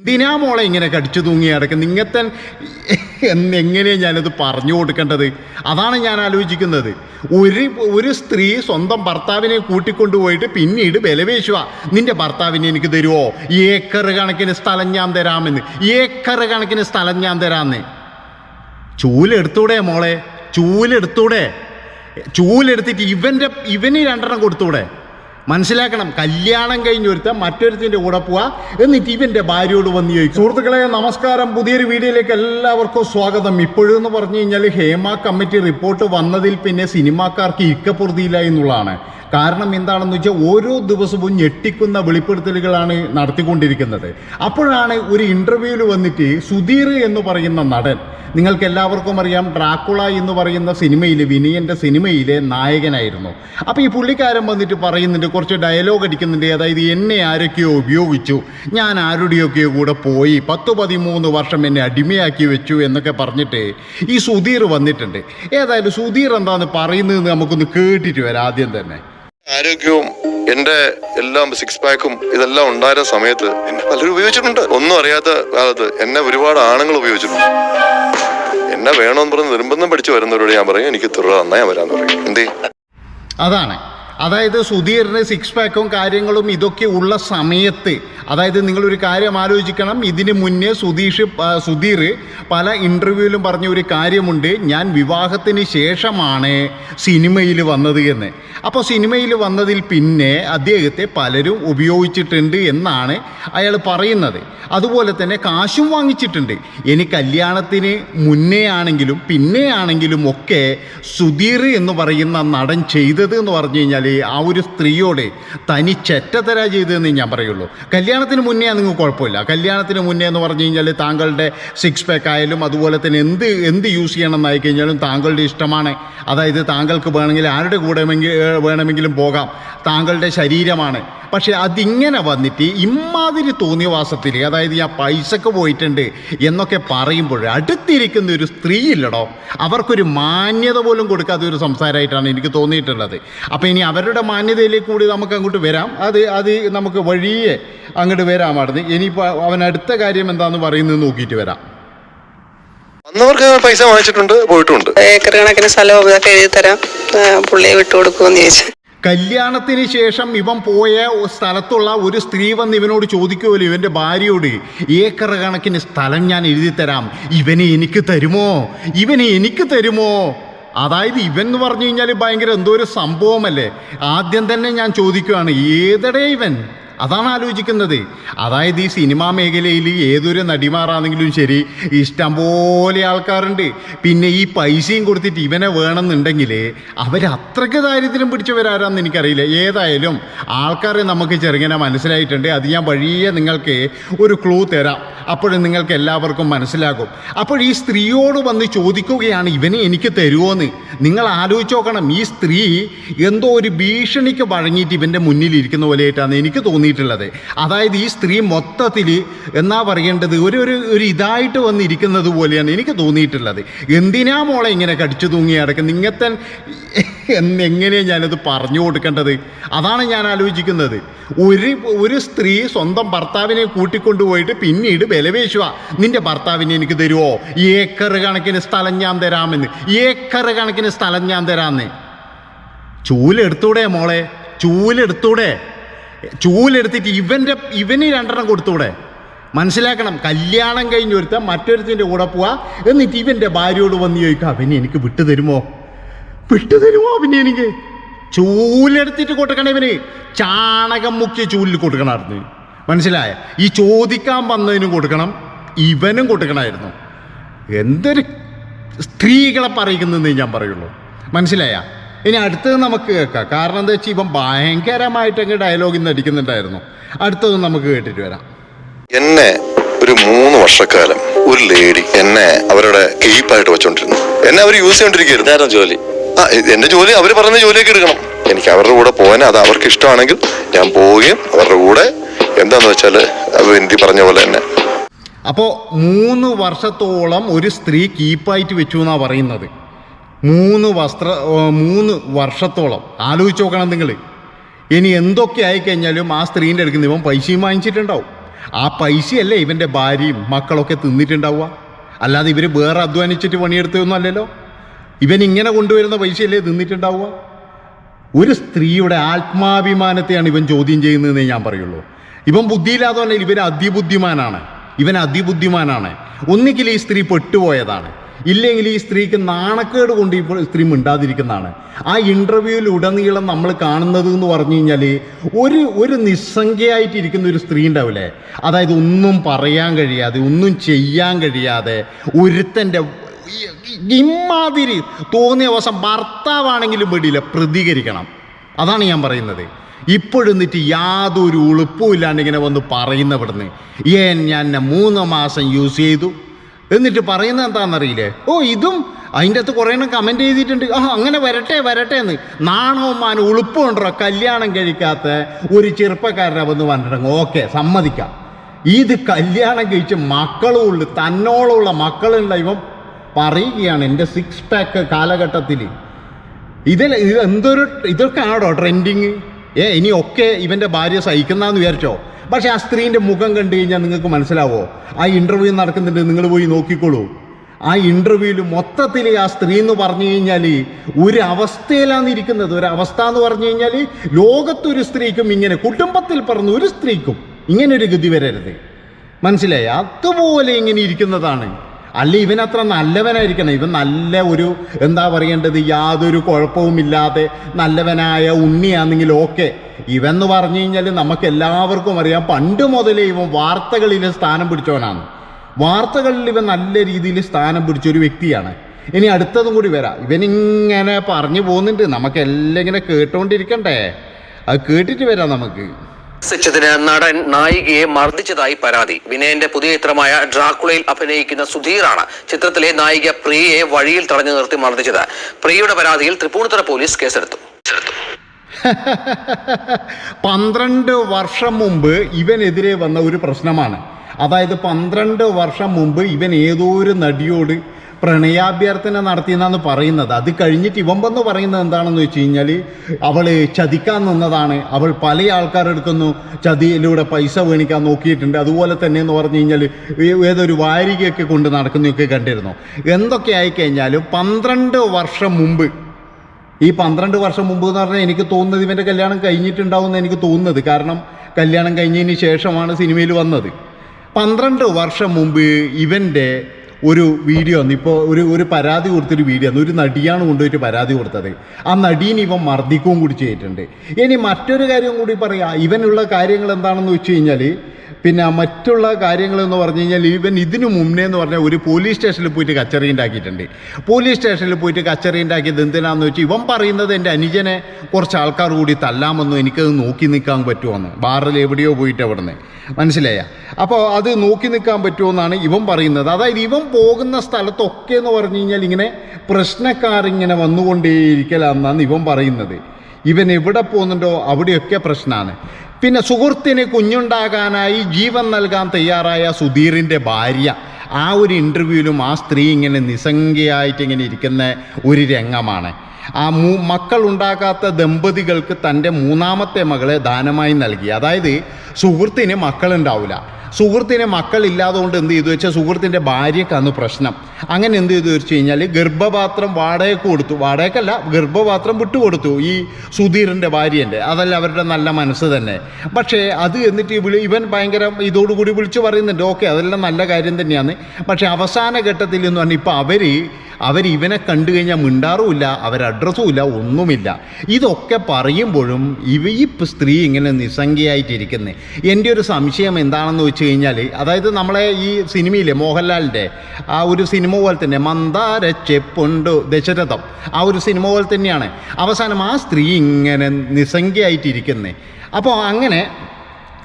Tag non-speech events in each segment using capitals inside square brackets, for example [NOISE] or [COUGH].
എന്തിനാ മോളെ ഇങ്ങനെ കടിച്ചു തൂങ്ങി കിടക്കുന്നത് നിങ്ങത്തൻ എങ്ങനെയാണ് ഞാനത് പറഞ്ഞു കൊടുക്കേണ്ടത്? അതാണ് ഞാൻ ആലോചിക്കുന്നത്. ഒരു ഒരു സ്ത്രീ സ്വന്തം ഭർത്താവിനെ കൂട്ടിക്കൊണ്ടുപോയിട്ട് പിന്നീട് വിലവേശുക നിന്റെ ഭർത്താവിനെ എനിക്ക് തരുമോ ഏക്കർ കണക്കിന് സ്ഥലം ഞാൻ തരാമെന്ന്. ഏക്കർ കണക്കിന് സ്ഥലം ഞാൻ തരാമെന്ന്. ചൂലെടുത്തൂടെ മോളെ? ചൂലെടുത്തൂടെ ചൂലെടുത്തിട്ട് ഇവന്റെ ഇവന് രണ്ടെണ്ണം കൊടുത്തൂടെ? മനസ്സിലാക്കണം. കല്യാണം കഴിഞ്ഞൊരുത്ത മറ്റൊരുത്തിന്റെ കൂടെ പോവാ. എന്നിട്ട് ഇവന്റെ ഭാര്യയോട് വന്ന് ചോദിക്കും. സുഹൃത്തുക്കളെ നമസ്കാരം. പുതിയൊരു വീഡിയോയിലേക്ക് എല്ലാവർക്കും സ്വാഗതം. ഇപ്പോഴെന്ന് പറഞ്ഞു കഴിഞ്ഞാൽ ഹേമ കമ്മിറ്റി റിപ്പോർട്ട് വന്നതിൽ പിന്നെ സിനിമാക്കാർക്ക് ഇക്കപ്പുറതിയില്ല എന്നുള്ളതാണ്. കാരണം എന്താണെന്ന് വെച്ചാൽ ഓരോ ദിവസവും ഞെട്ടിക്കുന്ന വെളിപ്പെടുത്തലുകളാണ് നടത്തിക്കൊണ്ടിരിക്കുന്നത്. അപ്പോഴാണ് ഒരു ഇന്റർവ്യൂവിൽ വന്നിട്ട് സുധീർ എന്ന് പറയുന്ന നടൻ നിങ്ങൾക്ക് എല്ലാവർക്കും അറിയാം ഡ്രാക്കുള എന്ന് പറയുന്ന സിനിമയിൽ വിനയന്റെ സിനിമയിലെ നായകനായിരുന്നു. അപ്പോൾ ഈ പുള്ളിക്കാരൻ വന്നിട്ട് പറയുന്നുണ്ട് കുറച്ച് ഡയലോഗ് അടിക്കുന്നുണ്ട് അതായത് എന്നെ ആരൊക്കെയോ ഉപയോഗിച്ചു ഞാൻ ആരുടെയൊക്കെയോ കൂടെ പോയി പത്ത് പതിമൂന്ന് വർഷം എന്നെ അടിമയാക്കി വെച്ചു എന്നൊക്കെ പറഞ്ഞിട്ട് ഈ സുധീർ വന്നിട്ടുണ്ട്. ഏതായാലും സുധീർ എന്താണെന്ന് പറയുന്നതെന്ന് നമുക്കൊന്ന് കേട്ടിട്ട് വരാം ആദ്യം തന്നെ. ആരോഗ്യവും എന്റെ എല്ലാം സിക്സ് പാക്കും ഇതെല്ലാം ഉണ്ടായിരുന്ന സമയത്ത് എന്നെ പലരും ഉപയോഗിച്ചിട്ടുണ്ട്. ഒന്നും അറിയാത്ത കാലത്ത് എന്നെ ഒരുപാട് ആണുങ്ങൾ ഉപയോഗിച്ചിട്ടുണ്ട്. എന്നെ വേണമെന്ന് പറഞ്ഞ് നിർബന്ധം പഠിച്ചു വരുന്നവരോട് ഞാൻ പറയും എനിക്ക് തുറ നന്നായി വരാന്ന് പറയും. എന്തേ? അതാണ്. അതായത് സുധീറിന് സിക്സ് പാക്കും കാര്യങ്ങളും ഇതൊക്കെ ഉള്ള സമയത്ത് അതായത് നിങ്ങളൊരു കാര്യം ആലോചിക്കണം. ഇതിന് മുന്നേ സുധീഷ് സുധീർ പല ഇന്റർവ്യൂവിലും പറഞ്ഞ ഒരു കാര്യമുണ്ട്. ഞാൻ വിവാഹത്തിന് ശേഷമാണ് സിനിമയിൽ വന്നത് എന്ന്. അപ്പോൾ സിനിമയിൽ വന്നതിൽ പിന്നെ അദ്ദേഹത്തെ പലരും ഉപയോഗിച്ചിട്ടുണ്ട് എന്നാണ് അയാൾ പറയുന്നത്. അതുപോലെ തന്നെ കാശും വാങ്ങിച്ചിട്ടുണ്ട്. ഇനി കല്യാണത്തിന് മുന്നേ ആണെങ്കിലും പിന്നെ ആണെങ്കിലും ഒക്കെ സുധീർ എന്ന് പറയുന്ന നടൻ ചെയ്തത് എന്ന് പറഞ്ഞു കഴിഞ്ഞാൽ ആ ഒരു സ്ത്രീയോട് തനി ചെറ്റത്തര ചെയ്തതെന്ന് ഞാൻ പറയുള്ളൂ. കല്യാണത്തിന് മുന്നേ നിങ്ങൾക്ക് കുഴപ്പമില്ല. കല്യാണത്തിന് മുന്നേ എന്ന് പറഞ്ഞു കഴിഞ്ഞാൽ താങ്കളുടെ സിക്സ് പാക്ക് ആയാലും അതുപോലെ തന്നെ എന്ത് എന്ത് യൂസ് ചെയ്യണം എന്നായി കഴിഞ്ഞാലും താങ്കളുടെ ഇഷ്ടമാണ്. അതായത് താങ്കൾക്ക് വേണമെങ്കിൽ ആരുടെ കൂടെ വേണമെങ്കിലും പോകാം. താങ്കളുടെ ശരീരമാണ്. പക്ഷേ അതിങ്ങനെ വന്നിട്ട് ഇമ്മാതിരി തോന്നിയവാസത്തിൽ അതായത് ഞാൻ പൈസക്ക് പോയിട്ടുണ്ട് എന്നൊക്കെ പറയുമ്പോൾ അടുത്തിരിക്കുന്ന ഒരു സ്ത്രീ ഇല്ലടോ. അവർക്കൊരു മാന്യത പോലും കൊടുക്കാത്ത ഒരു സംസാരമായിട്ടാണ് എനിക്ക് തോന്നിയിട്ടുള്ളത്. അപ്പോൾ ഇനി അവരുടെ മാന്യതയിലേക്ക് കൂടി നമുക്ക് അങ്ങോട്ട് വരാം. അത് അത് നമുക്ക് വഴിയെ അങ്ങോട്ട് വരാമായിരുന്നു. ഇനിയിപ്പോൾ അവൻ അടുത്ത കാര്യം എന്താണെന്ന് പറയുന്നത് നോക്കിയിട്ട് വരാം. വന്നവർക്ക് പൈസ വാങ്ങിച്ചിട്ടുണ്ട് പോയിട്ടുണ്ട്. ഏക്കർ കണക്കിന് സ്ഥലവും ഇതൊക്കെ എഴുതി തരാം. പുള്ളിയെ വിട്ടുകൊടുക്കുമെന്ന് ചോദിച്ചു. കല്യാണത്തിന് ശേഷം ഇവൻ പോയ സ്ഥലത്തുള്ള ഒരു സ്ത്രീ വന്ന് ഇവനോട് ചോദിക്കുമല്ലോ ഇവന്റെ ഭാര്യയോട് ഏക്കർ കണക്കിന് സ്ഥലം ഞാൻ എഴുതി തരാം. ഇവനെ എനിക്ക് തരുമോ? ഇവനെ എനിക്ക് തരുമോ? അതായത് ഇവൻ എന്ന് പറഞ്ഞു കഴിഞ്ഞാൽ ഭയങ്കര എന്തോ ഒരു സംഭവമല്ലേ? ആദ്യം തന്നെ ഞാൻ ചോദിക്കുകയാണ് ഏതടേ ഇവൻ? അതാണ് ആലോചിക്കുന്നത്. അതായത് ഈ സിനിമാ മേഖലയിൽ ഏതൊരു നടിമാറാണെങ്കിലും ശരി ഇഷ്ടം പോലെ ആൾക്കാരുണ്ട്. പിന്നെ ഈ പൈസയും കൊടുത്തിട്ട് ഇവനെ വേണമെന്നുണ്ടെങ്കിൽ അവർ അത്രയ്ക്ക് ദാരിദ്ര്യം പിടിച്ചവരാരാന്ന് എനിക്കറിയില്ല. ഏതായാലും ആൾക്കാരെ നമുക്ക് ചെറുങ്ങനെ മനസ്സിലായിട്ടുണ്ട്. അത് ഞാൻ വഴിയെ നിങ്ങൾക്ക് ഒരു ക്ലൂ തരാം. അപ്പോഴും നിങ്ങൾക്ക് എല്ലാവർക്കും മനസ്സിലാകും. അപ്പോൾ ഈ സ്ത്രീയോട് വന്ന് ചോദിക്കുകയാണ് ഇവനെ എനിക്ക് തരുമോന്ന് നിങ്ങൾ ആലോചിച്ച് നോക്കണം. ഈ സ്ത്രീ എന്തോ ഒരു ഭീഷണിക്ക് വഴങ്ങിയിട്ട് ഇവന്റെ മുന്നിലിരിക്കുന്ന പോലെയായിട്ടാണ് എനിക്ക് തോന്നിയിട്ടുള്ളത് അതായത് ഈ സ്ത്രീ മൊത്തത്തിൽ എന്നാ പറയേണ്ടത്? ഒരു ഒരു ഒരു ഇതായിട്ട് വന്നിരിക്കുന്നത് പോലെയാണ് എനിക്ക് തോന്നിയിട്ടുള്ളത്. എന്തിനാ മോളെ ഇങ്ങനെ കടിച്ചു തൂങ്ങി കിടക്കുന്നത് ഇങ്ങനത്തെ എന്നെങ്ങനെയാണ് ഞാനത് പറഞ്ഞു കൊടുക്കേണ്ടത്? അതാണ് ഞാൻ ആലോചിക്കുന്നത്. ഒരു ഒരു സ്ത്രീ സ്വന്തം ഭർത്താവിനെ കൂട്ടിക്കൊണ്ടുപോയിട്ട് പിന്നീട് വിലവേശുക നിന്റെ ഭർത്താവിനെ എനിക്ക് തരുമോ ഏക്കർ കണക്കിന് സ്ഥലം ഞാൻ തരാമെന്ന്. ഏക്കർ കണക്കിന് സ്ഥലം ഞാൻ തരാമെന്ന്. ചൂലെടുത്തൂടെ മോളെ? ചൂലെടുത്തൂടെ? ചൂലെടുത്തിട്ട് ഇവന്റെ ഇവന് രണ്ടെണ്ണം കൊടുത്തൂടെ മനസ്സിലാക്കണം. കല്യാണം കഴിഞ്ഞ് ഒരുത്ത മറ്റൊരുത്തിന്റെ കൂടെ പോവാ. എന്നിട്ട് ഇവന്റെ ഭാര്യയോട് വന്ന് ചോദിക്കുക അവനെ എനിക്ക് വിട്ടു തരുമോ? വിട്ടു തരുമോ അവനെ എനിക്ക്? ചൂലെടുത്തിട്ട് കൊടുക്കണം ഇവന്. ചാണകം മുക്കിയ ചൂലിൽ കൊടുക്കണമായിരുന്നു മനസ്സിലായ? ഈ ചോദിക്കാൻ വന്നതിനും കൊടുക്കണം ഇവനും കൊടുക്കണമായിരുന്നു. എന്തൊരു സ്ത്രീകളെ പറയുന്നതെന്ന് ഞാൻ പറയുള്ളൂ. മനസ്സിലായ? ഇനി അടുത്തത് നമുക്ക് കേൾക്കാം. കാരണം എന്താ വെച്ചാൽ ഇപ്പം ഭയങ്കരമായിട്ട് ഡയലോഗിൽ നിന്ന് അടിക്കുന്നുണ്ടായിരുന്നു. അടുത്തത് നമുക്ക് കേട്ടിട്ട് വരാം. എന്നെ ഒരു മൂന്ന് വർഷക്കാലം ഒരു ലേഡി എന്നെ അവരുടെ കീപ്പായിട്ട് വെച്ചോണ്ടിരുന്നു. എന്നെ അവർ യൂസ് ചെയ്തോണ്ടിരിക്കുന്നു ഇതായിരുന്നു ജോലി. ആ എന്റെ ജോലി അവർ പറഞ്ഞ ജോലിയൊക്കെ എടുക്കണം. എനിക്ക് അവരുടെ കൂടെ പോകാൻ അത് അവർക്ക് ഇഷ്ടമാണെങ്കിൽ ഞാൻ പോവുകയും അവരുടെ കൂടെ എന്താന്ന് വെച്ചാൽ അവർ എന്തി പറഞ്ഞ പോലെ തന്നെ. അപ്പോ മൂന്ന് വർഷത്തോളം ഒരു സ്ത്രീ കീപ്പായിട്ട് വെച്ചു എന്നാണ് പറയുന്നത്. മൂന്ന് വസ്ത്ര മൂന്ന് വർഷത്തോളം. ആലോചിച്ച് നോക്കണം നിങ്ങൾ ഇനി എന്തൊക്കെ ആയിക്കഴിഞ്ഞാലും ആ സ്ത്രീന്റെ അടുക്കുന്ന ഇവൻ പൈസയും വാങ്ങിച്ചിട്ടുണ്ടാവും. ആ പൈസയല്ലേ ഇവന്റെ ഭാര്യയും മക്കളൊക്കെ തിന്നിട്ടുണ്ടാവുക. അല്ലാതെ ഇവർ വേറെ അധ്വാനിച്ചിട്ട് പണിയെടുത്തതൊന്നും അല്ലല്ലോ. ഇവൻ ഇങ്ങനെ കൊണ്ടുവരുന്ന പൈസയല്ലേ തിന്നിട്ടുണ്ടാവുക? ഒരു സ്ത്രീയുടെ ആത്മാഭിമാനത്തെയാണ് ഇവൻ ചോദ്യം ചെയ്യുന്നതെന്നേ ഞാൻ പറയുള്ളൂ. ഇവൻ ബുദ്ധിയില്ലാത്തവല്ല ഇവൻ അതിബുദ്ധിമാനാണ്. ഇവൻ അതിബുദ്ധിമാനാണ്. ഒന്നുകിൽ ഈ സ്ത്രീ പെട്ടുപോയതാണ്. ഇല്ലെങ്കിൽ ഈ സ്ത്രീക്ക് നാണക്കേട് കൊണ്ട് ഇപ്പോൾ സ്ത്രീ മിണ്ടാതിരിക്കുന്നതാണ്. ആ ഇന്റർവ്യൂവിൽ ഉടനീളം നമ്മൾ കാണുന്നത് എന്ന് പറഞ്ഞു കഴിഞ്ഞാൽ ഒരു ഒരു നിസ്സംഖ്യയായിട്ടിരിക്കുന്ന ഒരു സ്ത്രീ ഉണ്ടാവില്ലേ? അതായത് ഒന്നും പറയാൻ കഴിയാതെ ഒന്നും ചെയ്യാൻ കഴിയാതെ ഒരുത്തന്റെ ഇമാതിരി തോന്നിയ ദിവസം ഭർത്താവാണെങ്കിലും വേണ്ടിയില്ല പ്രതികരിക്കണം. അതാണ് ഞാൻ പറയുന്നത്. ഇപ്പോഴെന്നിട്ട് യാതൊരു ഉളുപ്പും ഇല്ലാണ്ട് ഇങ്ങനെ വന്ന് പറയുന്ന ഇവിടുന്ന് ഏൻ ഞാൻ മൂന്ന് മാസം യൂസ് ചെയ്തു. എന്നിട്ട് പറയുന്നത് എന്താണെന്നറിയില്ലേ ഓ ഇതും അതിന്റെ അകത്ത് കുറേ എണ്ണം കമന്റ് ചെയ്തിട്ടുണ്ട് ആ അങ്ങനെ വരട്ടെ വരട്ടെ എന്ന്. നാണവന്മാൻ ഉളുപ്പുണ്ടോ കല്യാണം കഴിക്കാത്ത ഒരു ചെറുപ്പക്കാരനെ വന്ന് പറഞ്ഞിട്ടുണ്ടെങ്കിൽ ഓക്കെ സമ്മതിക്കാം. ഇത് കല്യാണം കഴിച്ച് മക്കളും ഉള്ളു തന്നോളമുള്ള മക്കളുള്ള ഇവൻ പറയുകയാണ് എന്റെ സിക്സ് പാക്ക് കാലഘട്ടത്തിൽ ഇതിൽ ഇത് എന്തൊരു ഇതൊക്കെ ആണോ ട്രെൻഡിങ് ഏ ഇനി ഒക്കെ ഇവന്റെ ഭാര്യ സഹിക്കുന്നതെന്ന് വിചാരിച്ചോ? പക്ഷേ ആ സ്ത്രീന്റെ മുഖം കണ്ടു കഴിഞ്ഞാൽ നിങ്ങൾക്ക് മനസ്സിലാവോ? ആ ഇന്റർവ്യൂ നടക്കുന്നുണ്ട് നിങ്ങൾ പോയി നോക്കിക്കോളൂ. ആ ഇന്റർവ്യൂവിൽ മൊത്തത്തിൽ ആ സ്ത്രീ എന്ന് പറഞ്ഞു കഴിഞ്ഞാൽ ഒരു അവസ്ഥയിലാണ് ഇരിക്കുന്നത്. ഒരു അവസ്ഥ എന്ന് പറഞ്ഞു കഴിഞ്ഞാൽ ലോകത്തൊരു സ്ത്രീക്കും ഇങ്ങനെ കുടുംബത്തിൽ പറഞ്ഞ ഒരു സ്ത്രീക്കും ഇങ്ങനെ ഒരു ഗതി വരരുത്. മനസ്സിലായി? അതുപോലെ ഇങ്ങനെ ഇരിക്കുന്നതാണ്. അല്ല ഇവൻ അത്ര നല്ലവനായിരിക്കണം. ഇവൻ നല്ല ഒരു എന്താ പറയേണ്ടത് യാതൊരു കുഴപ്പവുമില്ലാതെ നല്ലവനായ ഉണ്ണിയാണെങ്കിൽ ഓക്കെ ഇവെന്ന് പറഞ്ഞു കഴിഞ്ഞാൽ നമുക്ക് എല്ലാവർക്കും അറിയാം പണ്ട് മുതലേ ഇവൻ വാർത്തകളിൽ സ്ഥാനം പിടിച്ചവനാണ്. വാർത്തകളിൽ ഇവൻ നല്ല രീതിയിൽ സ്ഥാനം പിടിച്ച ഒരു വ്യക്തിയാണ്. ഇനി അടുത്തതും കൂടി വരാം. ഇവനിങ്ങനെ പറഞ്ഞു പോകുന്നുണ്ട്. നമുക്ക് എല്ലാം ഇങ്ങനെ കേട്ടുകൊണ്ടിരിക്കണ്ടേ അത് കേട്ടിട്ട് വരാം നമുക്ക്. ചിത്രത്തിന് നടൻ നായികയെ മർദ്ദിച്ചതായി പരാതി. വിനയന്റെ പുതിയ ചിത്രമായ ഡ്രാക്കുളയിൽ അഭിനയിക്കുന്ന സുധീറാണ് ചിത്രത്തിലെ നായിക പ്രിയയെ വഴിയിൽ തടഞ്ഞു നിർത്തി മർദ്ദിച്ചത്. പ്രിയയുടെ പരാതിയിൽ തൃപ്പൂണിത്തുറ പോലീസ് കേസെടുത്തു. [LAUGHS] പന്ത്രണ്ട് വർഷം മുമ്പ് ഇവനെതിരെ വന്ന ഒരു പ്രശ്നമാണ്. അതായത് പന്ത്രണ്ട് വർഷം മുമ്പ് ഇവൻ ഏതോ ഒരു നടിയോട് പ്രണയാഭ്യർത്ഥന നടത്തിയെന്നാണ് പറയുന്നത്. അത് കഴിഞ്ഞിട്ട് ഇവൻ വന്ന് പറയുന്നത് എന്താണെന്ന് വെച്ച് കഴിഞ്ഞാൽ അവൾ ചതിക്കാൻ നിന്നതാണ്. അവൾ പല ആൾക്കാരെടുക്കുന്നു ചതിയിലൂടെ പൈസ വേണിക്കാൻ നോക്കിയിട്ടുണ്ട്. അതുപോലെ തന്നെ എന്ന് പറഞ്ഞു കഴിഞ്ഞാൽ ഏതൊരു വാരികയൊക്കെ കൊണ്ട് നടക്കുന്നതൊക്കെ കണ്ടിരുന്നു. എന്തൊക്കെ ആയിക്കഴിഞ്ഞാലും പന്ത്രണ്ട് വർഷം മുമ്പ് ഈ പന്ത്രണ്ട് വർഷം മുമ്പ് എന്ന് പറഞ്ഞാൽ എനിക്ക് തോന്നുന്നത് ഇവന്റെ കല്യാണം കഴിഞ്ഞിട്ടുണ്ടാവും എനിക്ക് തോന്നുന്നത്. കാരണം കല്യാണം കഴിഞ്ഞതിന് ശേഷമാണ് സിനിമയിൽ വന്നത്. പന്ത്രണ്ട് വർഷം മുമ്പ് ഇവന്റെ ഒരു വീഡിയോ വന്നു. ഇപ്പോൾ ഒരു ഒരു പരാതി കൊടുത്തൊരു വീഡിയോ വന്നു. ഒരു നടിയാണ് കൊണ്ടുപോയിട്ട് പരാതി കൊടുത്തത്. ആ നടീനെ ഇവൻ മർദ്ദിക്കുകയും കൂടി ചെയ്തിട്ടുണ്ട്. ഇനി മറ്റൊരു കാര്യം കൂടി പറയാം. ഇവനുള്ള കാര്യങ്ങൾ എന്താണെന്ന് വെച്ച് കഴിഞ്ഞാൽ പിന്നെ മറ്റുള്ള കാര്യങ്ങളെന്ന് പറഞ്ഞു കഴിഞ്ഞാൽ ഈവൻ ഇതിനു മുന്നേ എന്ന് പറഞ്ഞാൽ ഒരു പോലീസ് സ്റ്റേഷനിൽ പോയിട്ട് കച്ചറി ഉണ്ടാക്കിയിട്ടുണ്ട്. പോലീസ് സ്റ്റേഷനിൽ പോയിട്ട് കച്ചറി ഉണ്ടാക്കിയത് എന്തിനാന്ന് വെച്ചാൽ ഇവൻ പറയുന്നത് എന്റെ അനുജനെ കുറച്ച് ആൾക്കാർ കൂടി തല്ലാമെന്നും എനിക്കത് നോക്കി നിൽക്കാൻ പറ്റുമെന്ന് ബാറിൽ എവിടെയോ പോയിട്ട് അവിടുന്ന്. മനസ്സിലായ? അപ്പോൾ അത് നോക്കി നിൽക്കാൻ പറ്റുമെന്നാണ് ഇവൻ പറയുന്നത്. അതായത് ഇവൻ പോകുന്ന സ്ഥലത്തൊക്കെ എന്ന് പറഞ്ഞു കഴിഞ്ഞാൽ ഇങ്ങനെ പ്രശ്നക്കാരിങ്ങനെ വന്നുകൊണ്ടേയിരിക്കലാണെന്നാണ് ഇവൻ പറയുന്നത്. ഇവൻ എവിടെ പോകുന്നുണ്ടോ അവിടെയൊക്കെ പ്രശ്നമാണ് പിന്നെ സുഹൃത്തിന് കുഞ്ഞുണ്ടാകാനായി ജീവൻ നൽകാൻ തയ്യാറായ സുധീറിന്റെ ഭാര്യ ആ ഒരു ഇന്റർവ്യൂവിലും ആ സ്ത്രീ ഇങ്ങനെ നിസ്സംഖ്യയായിട്ട് ഇങ്ങനെ ഇരിക്കുന്ന ഒരു രംഗമാണ്. ആ മൂ മക്കൾ ഉണ്ടാകാത്ത ദമ്പതികൾക്ക് തന്റെ മൂന്നാമത്തെ മകളെ ദാനമായി നൽകി. അതായത് സുഹൃത്തിന് മക്കളുണ്ടാവില്ല സുഹൃത്തിന് മക്കളില്ലാതുകൊണ്ട് എന്ത് ചെയ്തു വെച്ചാൽ സുഹൃത്തിന്റെ ഭാര്യക്കാന്ന് പ്രശ്നം. അങ്ങനെ എന്ത് ചെയ്തു വെച്ച് കഴിഞ്ഞാൽ ഗർഭപാത്രം വാടകയ്ക്ക് കൊടുത്തു. വാടകയ്ക്കല്ല ഗർഭപാത്രം വിട്ടുകൊടുത്തു ഈ സുധീറിന്റെ ഭാര്യന്റെ. അതല്ല അവരുടെ നല്ല മനസ്സ് തന്നെ. പക്ഷേ അത് എന്നിട്ട് വിളി ഇവൻ ഭയങ്കര ഇതോടുകൂടി വിളിച്ചു പറയുന്നുണ്ട്. ഓക്കെ അതെല്ലാം നല്ല കാര്യം തന്നെയാണ്. പക്ഷേ അവസാന ഘട്ടത്തിൽ എന്ന് പറഞ്ഞാൽ ഇപ്പോൾ അവർ അവർ ഇവനെ കണ്ടു കഴിഞ്ഞാൽ മിണ്ടാറുമില്ല അവർ അഡ്രസ്സും ഇല്ല ഒന്നുമില്ല. ഇതൊക്കെ പറയുമ്പോഴും ഇവ ഈ സ്ത്രീ ഇങ്ങനെ നിസ്സംഖ്യയായിട്ടിരിക്കുന്നത് എന്റെ ഒരു സംശയം എന്താണെന്ന് വെച്ച് കഴിഞ്ഞാൽ അതായത് നമ്മളെ ഈ സിനിമയിലെ മോഹൻലാലിന്റെ ആ ഒരു സിനിമ പോലെ തന്നെ മന്ദാര ചെപ്പുണ്ട് ദശരഥം. ആ ഒരു സിനിമ പോലെ തന്നെയാണ്. അവസാനം ആ സ്ത്രീ ഇങ്ങനെ നിസ്സംഖ്യയായിട്ടിരിക്കുന്നത് അപ്പോൾ അങ്ങനെ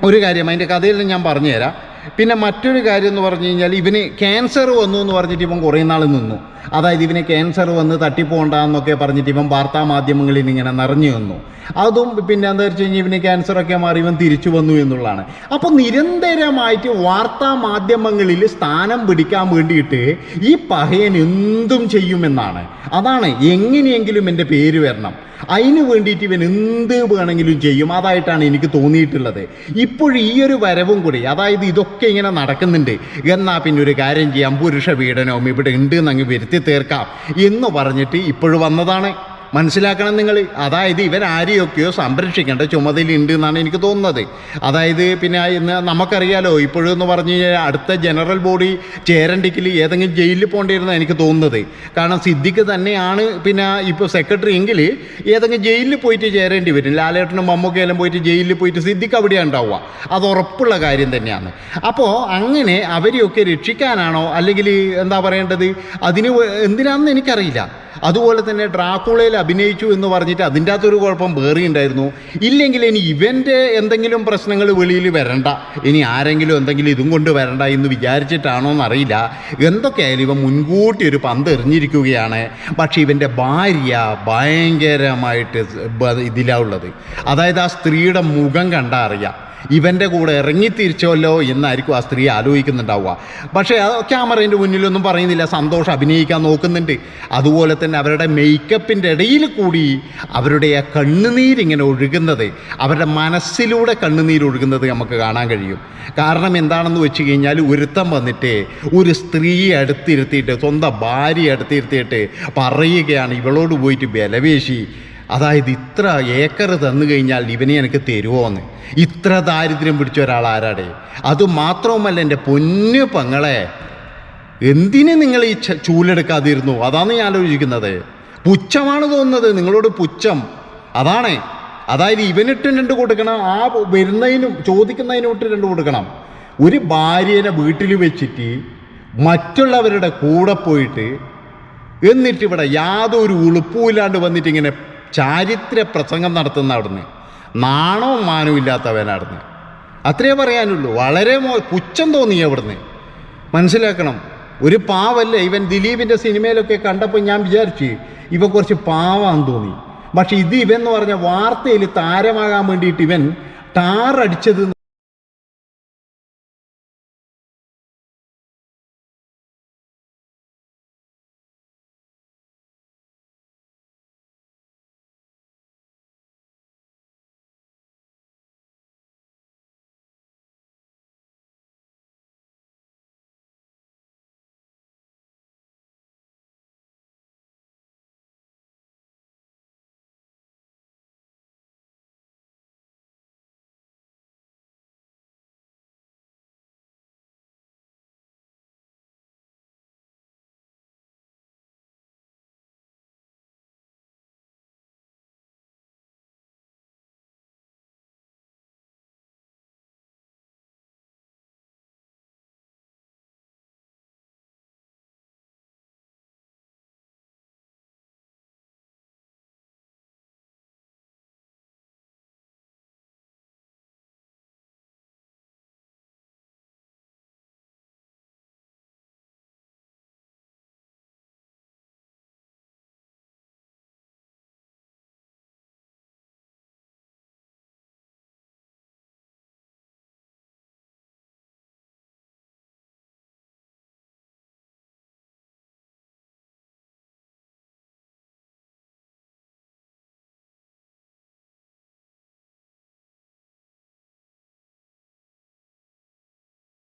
ഒരു കാര്യം അതിന്റെ കഥയിൽ ഞാൻ പറഞ്ഞുതരാം. പിന്നെ മറ്റൊരു കാര്യം എന്ന് പറഞ്ഞു കഴിഞ്ഞാൽ ഇവന് ക്യാൻസർ വന്നു എന്ന് പറഞ്ഞിട്ട് ഇപ്പം കുറേ നാൾ നിന്നു. അതായത് ഇവന് ക്യാൻസർ വന്ന് തട്ടിപ്പോണ്ടെന്നൊക്കെ പറഞ്ഞിട്ട് ഇവൻ വാർത്താ മാധ്യമങ്ങളിൽ ഇങ്ങനെ നിറഞ്ഞു വന്നു അതും പിന്നെ എന്താ വെച്ച് കഴിഞ്ഞാൽ ഇവന് ക്യാൻസറൊക്കെ മാറി ഇവൻ തിരിച്ചു വന്നു എന്നുള്ളതാണ്. അപ്പോൾ നിരന്തരമായിട്ട് വാർത്താ മാധ്യമങ്ങളിൽ സ്ഥാനം പിടിക്കാൻ വേണ്ടിയിട്ട് ഈ പഹയൻ എന്തും ചെയ്യുമെന്നാണ്. അതാണ് എങ്ങനെയെങ്കിലും എന്റെ പേര് വരണം. അതിന് വേണ്ടിയിട്ട് ഇവൻ എന്ത് വേണമെങ്കിലും ചെയ്യും. അതായിട്ടാണ് എനിക്ക് തോന്നിയിട്ടുള്ളത്. ഇപ്പോഴും ഈ ഒരു വരവും കൂടി അതായത് ഇതൊക്കെ ഇങ്ങനെ നടക്കുന്നുണ്ട്. എന്നാൽ പിന്നെ ഒരു കാര്യം ചെയ്യാം. പുരുഷ പീഡനവും ഇവിടെ ഉണ്ട് എന്നങ്ങ് വരുത്തി തീർക്കാം എന്ന് പറഞ്ഞിട്ട് ഇപ്പോഴും വന്നതാണ്. മനസ്സിലാക്കണം നിങ്ങൾ അതായത് ഇവൻ ആരെയൊക്കെയോ സംരക്ഷിക്കേണ്ട ചുമതലയുണ്ട് എന്നാണ് എനിക്ക് തോന്നുന്നത്. അതായത് പിന്നെ ഇന്ന് നമുക്കറിയാലോ ഇപ്പോഴെന്ന് പറഞ്ഞു കഴിഞ്ഞാൽ അടുത്ത ജനറൽ ബോഡി ചേരണ്ടിക്കിൽ ഏതെങ്കിലും ജയിലിൽ പോകേണ്ടിയിരുന്ന എനിക്ക് തോന്നുന്നത്. കാരണം സിദ്ദിഖ് തന്നെയാണ് പിന്നെ ഇപ്പോൾ സെക്രട്ടറി എങ്കിൽ ഏതെങ്കിലും ജയിലിൽ പോയിട്ട് ചേരേണ്ടി വരും. ലാലേട്ടനും മമ്മൂക്കയെല്ലാം പോയിട്ട് ജയിലിൽ പോയിട്ട് സിദ്ദിഖ് അവിടെയാണ് ഉണ്ടാവുക. അത് ഉറപ്പുള്ള കാര്യം തന്നെയാണ്. അപ്പോൾ അങ്ങനെ അവരെയൊക്കെ രക്ഷിക്കാനാണോ അല്ലെങ്കിൽ എന്താ പറയേണ്ടത്? അതിന് എന്തിനാണെന്ന് എനിക്കറിയില്ല. അതുപോലെ തന്നെ ഡ്രാക്കുളയിൽ അഭിനയിച്ചു എന്ന് പറഞ്ഞിട്ട് അതിന്റെ അകത്തൊരു കുഴപ്പം വേറെ ഉണ്ടായിരുന്നു ഇല്ലെങ്കിൽ ഇനി ഇവന്റെ എന്തെങ്കിലും പ്രശ്നങ്ങൾ വെളിയിൽ വരണ്ട. ഇനി ആരെങ്കിലും എന്തെങ്കിലും ഇതും കൊണ്ട് വരണ്ട എന്ന് വിചാരിച്ചിട്ടാണോ എന്നറിയില്ല. എന്തൊക്കെയായാലും ഇവൻ മുൻകൂട്ടി ഒരു പന്ത് എറിഞ്ഞിരിക്കുകയാണ്. പക്ഷേ ഇവന്റെ ഭാര്യ ഭയങ്കരമായിട്ട് ഇതിലാ ഉള്ളത്. അതായത് ആ സ്ത്രീയുടെ മുഖം കണ്ടാൽ അറിയാം. ഇവന്റെ കൂടെ ഇറങ്ങി തിരിച്ചല്ലോ എന്നായിരിക്കും ആ സ്ത്രീ ആലോചിക്കുന്നുണ്ടാവുക. പക്ഷേ ആ ക്യാമറേന്റെ മുന്നിലൊന്നും പറയുന്നില്ല. സന്തോഷം അഭിനയിക്കാൻ നോക്കുന്നുണ്ട്. അതുപോലെ തന്നെ അവരുടെ മേക്കപ്പിന്റെ ഇടയിൽ കൂടി അവരുടെ ആ കണ്ണുനീരിങ്ങനെ ഒഴുകുന്നത് അവരുടെ മനസ്സിലൂടെ കണ്ണുനീര് ഒഴുകുന്നത് നമുക്ക് കാണാൻ കഴിയും. കാരണം എന്താണെന്ന് വെച്ച് കഴിഞ്ഞാൽ ഒരുത്തം വന്നിട്ട് ഒരു സ്ത്രീയെ അടുത്തിരുത്തിയിട്ട് സ്വന്തം ഭാര്യയെ അടുത്തിരുത്തിയിട്ട് പറയുകയാണ് ഇവളോട് പോയിട്ട് ബലവേശി അതായത് ഇത്ര ഏക്കർ തന്നു കഴിഞ്ഞാൽ ഇവനെ എനിക്ക് തരുമോ എന്ന് ഇത്ര ദാരിദ്ര്യം പിടിച്ച ഒരാൾ ആരാടെ? അത് മാത്രവുമല്ല എന്റെ പൊന്നു പങ്ങളെ എന്തിന് നിങ്ങൾ ഈ ചൂലെടുക്കാതിരുന്നു? അതാണ് ഞാൻ ആലോചിക്കുന്നത്. പുച്ഛമാണ് തോന്നുന്നത് നിങ്ങളോട് പുച്ഛം. അതാണ്. അതായത് ഇവനിട്ട് രണ്ട് കൊടുക്കണം ആ വരുന്നതിനും ചോദിക്കുന്നതിനും ഇട്ട് രണ്ട് കൊടുക്കണം. ഒരു ഭാര്യനെ വീട്ടിൽ വെച്ചിട്ട് മറ്റുള്ളവരുടെ കൂടെ പോയിട്ട് എന്നിട്ട് ഇവിടെ യാതൊരു ഉളുപ്പുമില്ലാണ്ട് വന്നിട്ട് ഇങ്ങനെ ചാരിത്ര പ്രസംഗം നടത്തുന്ന അവിടുന്ന്. നാണവും മാനവും ഇല്ലാത്തവനവിടുന്ന് അത്രേ പറയാനുള്ളൂ. വളരെ മോ പുച്ഛം തോന്നി അവിടുന്ന്. മനസ്സിലാക്കണം. ഒരു പാവല്ലേ? ഇവൻ ദിലീപിന്റെ സിനിമയിലൊക്കെ കണ്ടപ്പോൾ ഞാൻ വിചാരിച്ചു ഇവ കുറച്ച് പാവാന്ന് തോന്നി. പക്ഷെ ഇത് ഇവൻ എന്ന് പറഞ്ഞ വാർത്തയിൽ താരമാകാൻ വേണ്ടിയിട്ട് ഇവൻ ടാറടിച്ചത്